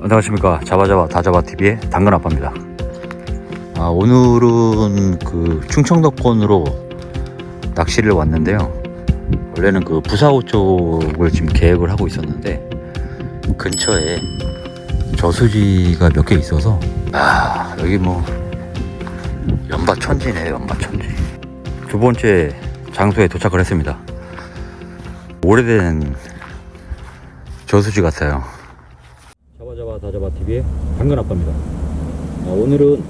안녕하십니까. 잡아잡아 다잡아TV의 당근아빠입니다. 아, 오늘은 그 충청도권으로 낚시를 왔는데요. 원래는 그 부사호 쪽을 지금 계획을 하고 있었는데 근처에 저수지가 몇 개 있어서 아 여기 뭐 연바천지네 연바천지. 두 번째 장소에 도착을 했습니다 오래된 저수지 같아요 잡아잡아 다잡아 TV의 당근 아빠입니다. 어, 오늘은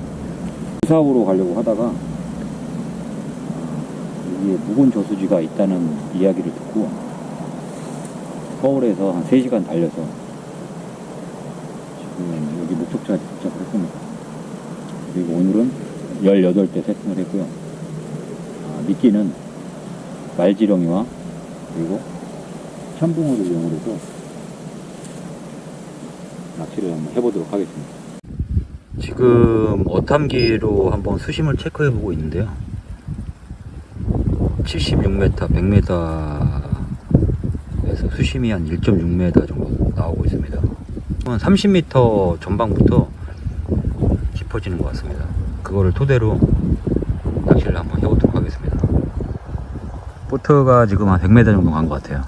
부사으로 가려고 하다가 여기에 묵은 저수지가 있다는 이야기를 듣고 서울에서 한 3시간 달려서 지금 여기 목적지에 도착을 했습니다. 그리고 오늘은 18대 세팅을 했고요. 아, 미끼는 말지렁이와 그리고 참붕어를 이용해서 낚시를 한번 해보도록 하겠습니다. 지금 어탐기로 한번 수심을 체크해 보고 있는데요. 76m, 100m에서 수심이 한 1.6m 정도 나오고 있습니다. 한 30m 전방부터 깊어지는 것 같습니다. 그거를 토대로 낚시를 한번 해보도록 하겠습니다. 보트가 지금 한 100m 정도 간 것 같아요.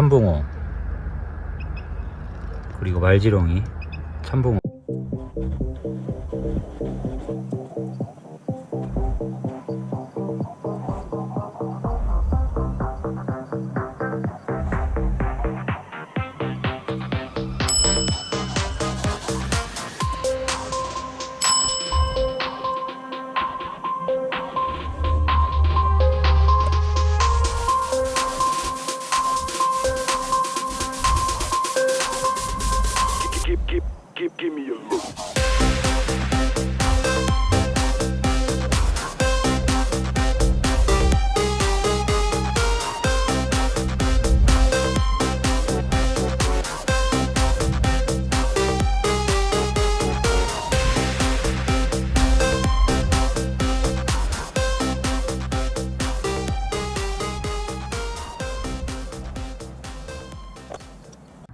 참붕어. 그리고 말지렁이. 참붕어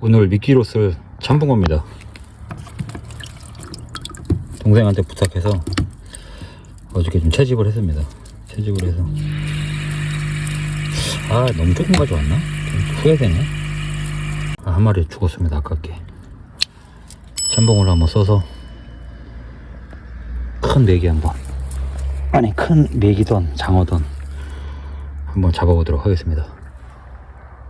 오늘 미끼로 쓸 참붕어입니다. 동생한테 부탁해서 어저께 좀 채집을 했습니다. 채집을 해서. 아 너무 조금 가져왔나? 좀 후회되네. 아, 한 마리 죽었습니다 아깝게. 참붕어를 한번 써서 큰 메기 한번. 아니 큰 메기든 장어든 한번 잡아보도록 하겠습니다.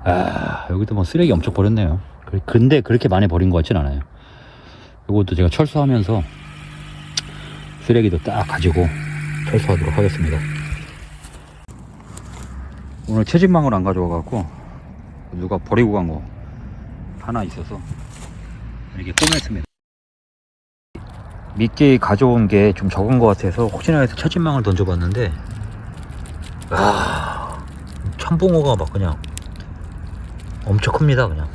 아 여기도 뭐 쓰레기 엄청 버렸네요. 그- 근데 그렇게 많이 버린 것 같진 않아요. 이것도 제가 철수하면서 쓰레기도 딱 가지고 철수하도록 하겠습니다. 오늘 채집망을 안 가져와 갖고 누가 버리고 간 거 하나 있어서 이렇게 꺼냈습니다. 미끼 가져온 게 좀 적은 것 같아서 혹시나 해서 채집망을 던져봤는데 아 참붕어가 막 그냥 엄청 큽니다 그냥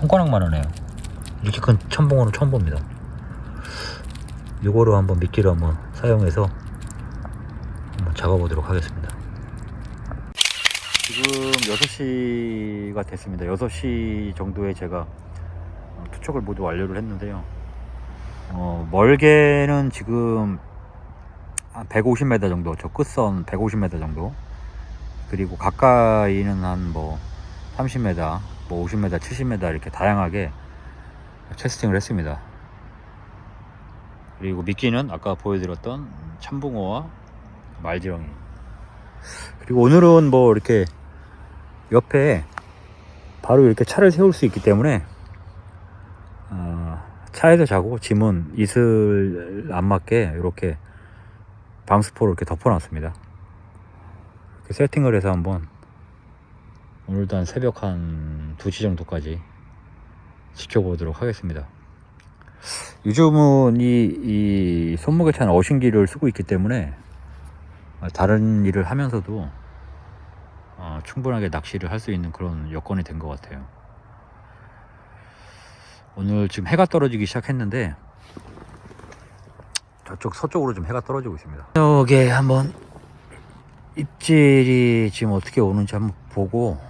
손가락만 하네요. 이렇게 큰 참붕어는 처음 봅니다. 요거로 한번 미끼를 한번 사용해서 한번 잡아보도록 하겠습니다. 지금 6시가 됐습니다. 6시 정도에 제가 어, 투척을 모두 완료를 했는데요. 어, 멀게는 지금 한 150m 정도 저 끝선 150m 정도. 그리고 가까이는 한 뭐 30m, 뭐 50m, 70m 이렇게 다양하게 캐스팅을 했습니다. 그리고 미끼는 아까 보여드렸던 참붕어와 말지렁이. 그리고 오늘은 뭐 이렇게 옆에 바로 이렇게 차를 세울 수 있기 때문에 어, 차에서 자고 짐은 이슬 안 맞게 이렇게 방수포를 이렇게 덮어놨습니다. 이렇게 세팅을 해서 한번 오늘도 한 새벽 한 2시 정도까지 지켜보도록 하겠습니다. 요즘은 이, 이 손목에 찬 어신기를 쓰고 있기 때문에 다른 일을 하면서도 어, 충분하게 낚시를 할 수 있는 그런 여건이 된 것 같아요. 오늘 지금 해가 떨어지기 시작했는데 저쪽 서쪽으로 좀 해가 떨어지고 있습니다. 여기에 한번 입질이 지금 어떻게 오는지 한번 보고 어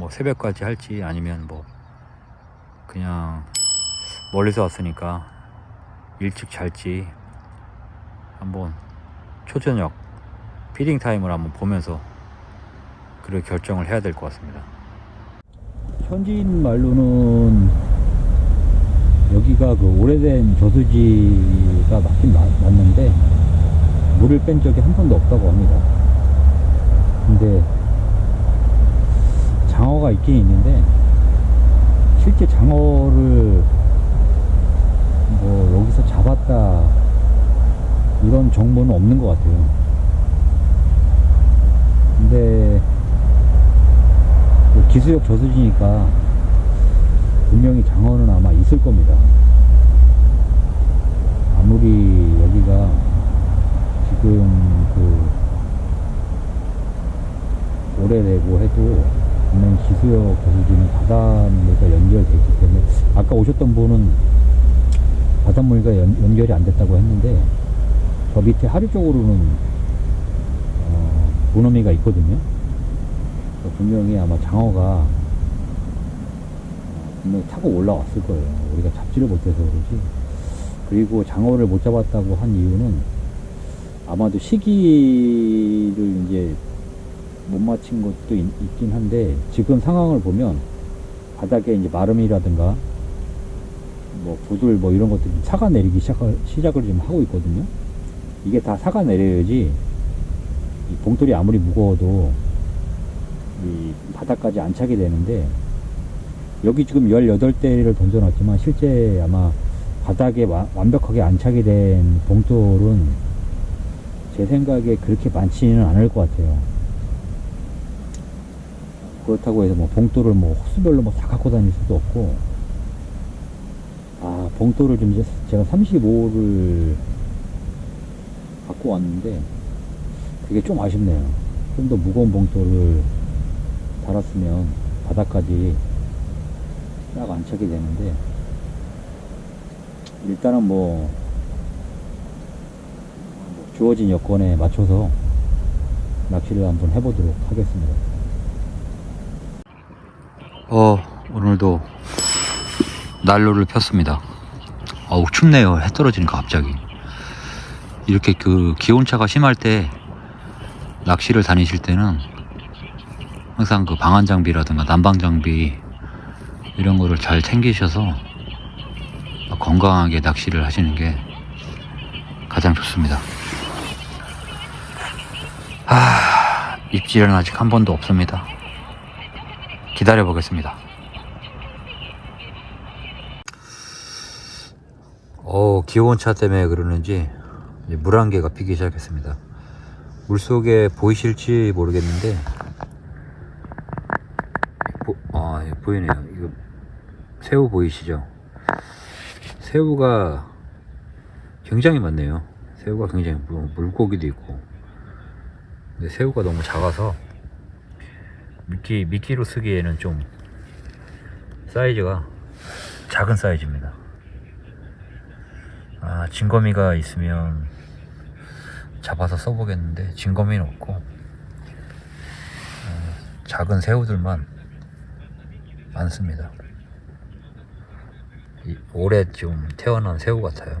뭐 새벽까지 할지 아니면 뭐 그냥 멀리서 왔으니까 일찍 잘지 한번 초저녁 피딩 타임을 한번 보면서 그렇게 결정을 해야 될 것 같습니다. 현지인 말로는 여기가 그 오래된 저수지가 맞긴 맞, 맞는데 물을 뺀 적이 한 번도 없다고 합니다. 근데 장어가 있긴 있는데 실제 장어를 뭐 여기서 잡았다 이런 정보는 없는 것 같아요. 근데 그 기수역 저수지니까 분명히 장어는 아마 있을 겁니다. 아무리 여기가 지금 그 오래되고 해도 분명 기수역 저수지는 바닷물과 연결돼 있기 때문에 아까 오셨던 분은 바닷물과 연, 연결이 안 됐다고 했는데 저 밑에 하류 쪽으로는 어, 문어미가 있거든요. 분명히 아마 장어가 어, 분명히 타고 올라왔을 거예요. 우리가 잡지를 못해서 그러지. 그리고 장어를 못 잡았다고 한 이유는 아마도 시기를 이제 못 맞힌 것도 있, 긴 한데 지금 상황을 보면 바닥에 이제 마름이라든가 뭐 부들 뭐 이런 것들이 사가 내리기 시작을, 시작을 지금 하고 있거든요. 이게 다 사가 내려야지 이 봉돌이 아무리 무거워도 이 바닥까지 안 차게 되는데 여기 지금 18대를 던져놨지만 실제 아마 바닥에 와- 완벽하게 안 차게 된 봉돌은 제 생각에 그렇게 많지는 않을 것 같아요. 그렇다고 해서 뭐 봉돌을 뭐 호수별로 뭐 다 갖고 다닐 수도 없고 아 봉돌을 좀 이제 제가 35를 갖고 왔는데 그게 좀 아쉽네요. 좀 더 무거운 봉돌을 달았으면 바닥까지 딱안 차게 되는데 일단은 뭐 주어진 여건에 맞춰서 낚시를 한번 해보도록 하겠습니다. 어 오늘도 난로를 폈습니다. 어우 춥네요. 해 떨어지니까 갑자기. 이렇게 그 기온차가 심할 때 낚시를 다니실 때는 항상 그 방한 장비라든가 난방 장비 이런 거를 잘 챙기셔서 건강하게 낚시를 하시는 게 가장 좋습니다. 아, 입질은 아직 한 번도 없습니다. 기다려 보겠습니다. 어, 기온 차 때문에 그러는지 물안개가 피기 시작했습니다. 물 속에 보이실지 모르겠는데 보, 아, 예, 보이네요. 이거 새우 보이시죠? 새우가 굉장히 많네요. 새우가 굉장히 물- 물고기도 있고. 근데 새우가 너무 작아서 미끼 미끼로 쓰기에는 좀 사이즈가 작은 사이즈입니다. 아, 진거미가 있으면 잡아서 써보겠는데 진거미는 없고 어, 작은 새우들만 많습니다. 이, 올해 좀 태어난 새우 같아요.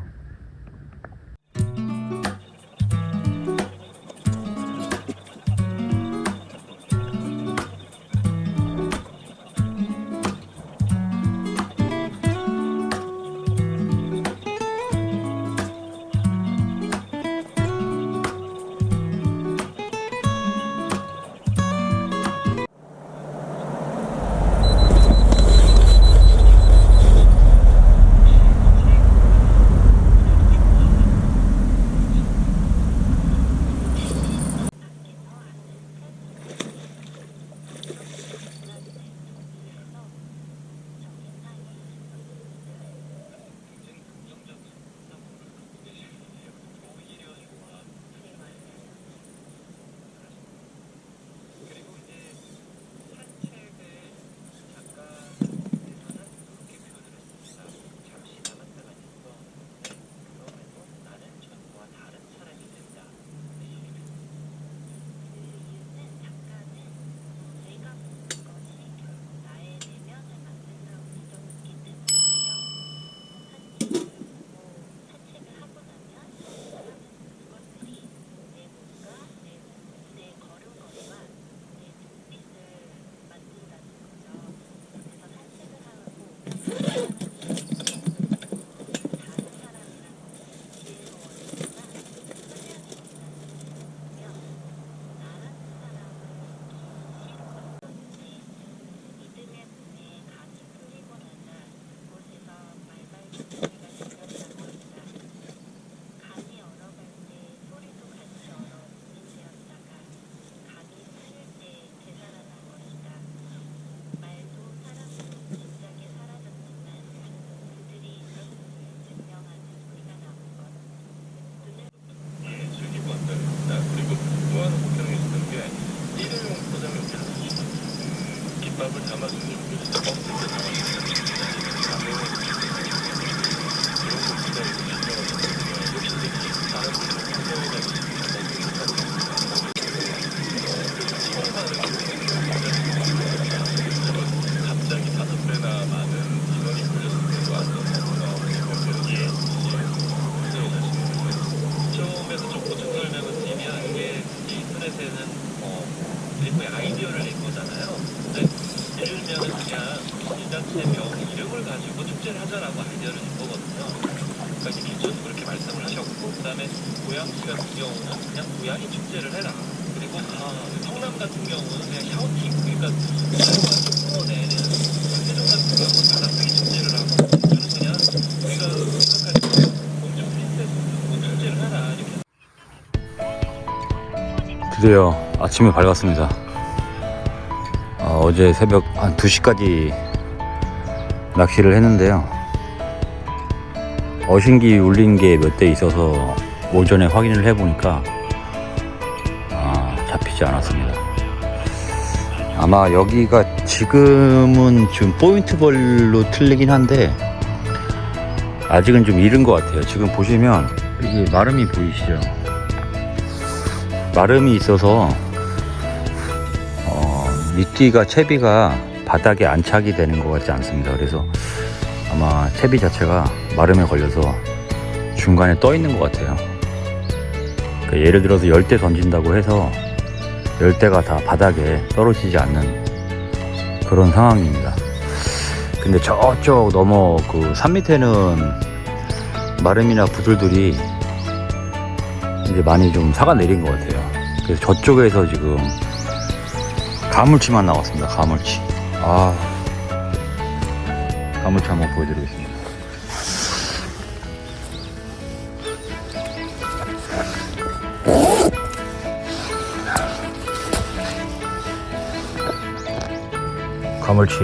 드디어 아침이 밝았습니다. 어, 어제 새벽 한 2시까지 낚시를 했는데요. 어신기 울린 게 몇 대 있어서 오전에 확인을 해보니까 아, 잡히지 않았습니다. 아마 여기가 지금은 좀 포인트별로 틀리긴 한데 아직은 좀 이른 것 같아요. 지금 보시면 이게 마름이 보이시죠? 마름이 있어서 어, 미끼가 채비가 바닥에 안착이 되는 것 같지 않습니다. 그래서 아마 채비 자체가 마름에 걸려서 중간에 떠 있는 것 같아요. 그러니까 예를 들어서 열대 던진다고 해서 열대가 다 바닥에 떨어지지 않는 그런 상황입니다. 근데 저쪽 넘어 그 산 밑에는 마름이나 부들들이 이제 많이 좀 사가 내린 것 같아요. 그래서 저쪽에서 지금 가물치만 나왔습니다. 가물치. 아, 가물치 한번 보여드리겠습니다. 가물치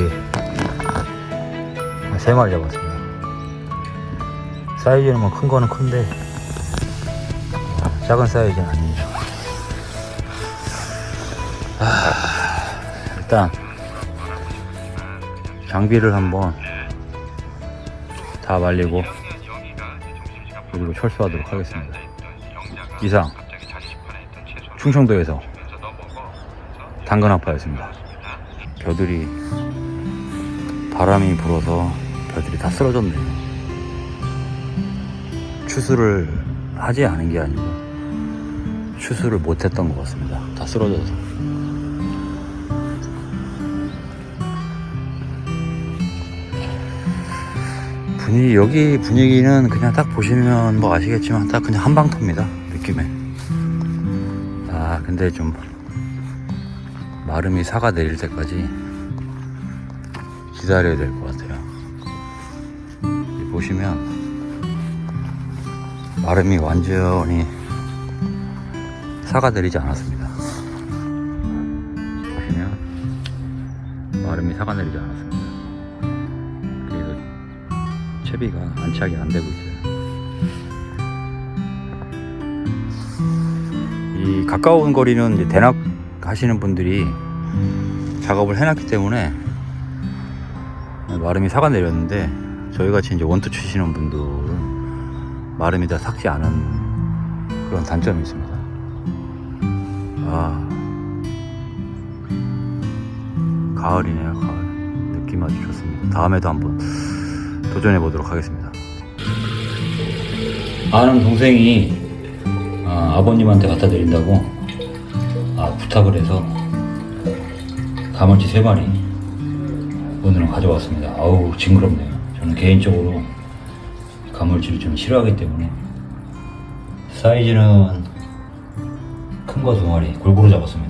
세 마리 잡았습니다. 사이즈는 뭐 큰 거는 큰데 작은 사이즈는 아니죠. 아, 일단 장비를 한번 다 말리고 그리고 철수하도록 하겠습니다. 이상 충청도에서 당근 아파였습니다. 벼들이 바람이 불어서 벼들이 다 쓰러졌네요. 추수를 하지 않은 게 아니고 추수를 못했던 것 같습니다. 다 쓰러져서. 분위기 여기 분위기는 그냥 딱 보시면 뭐 아시겠지만 딱 그냥 한방터입니다 느낌에. 아 근데 좀 마름이 사가 내릴 때까지 기다려야 될 것 같아요. 보시면 마름이 완전히 사가 내리지 않았습니다. 보시면 마름이 사가 내리지 않았습니다. 그래서 채비가 안착이 안 되고 있어요. 이 가까운 거리는 대낙 하시는 분들이 작업을 해놨기 때문에 마름이 사가 내렸는데 저희 같이 이제 원투 치시는 분들은 마름이 다 삭지 않은 그런 단점이 있습니다. 아 가을이네요 가을 느낌 아주 좋습니다. 다음에도 한번 도전해 보도록 하겠습니다. 아는 동생이 아, 버님한테 갖다 드린다고 아, 부탁을 해서 가물치 세 마리 오늘은 가져왔습니다. 아우 징그럽네요. 저는 개인적으로 가물치를 좀 싫어하기 때문에 사이즈는 큰 거 두 마리 골고루 잡았습니다.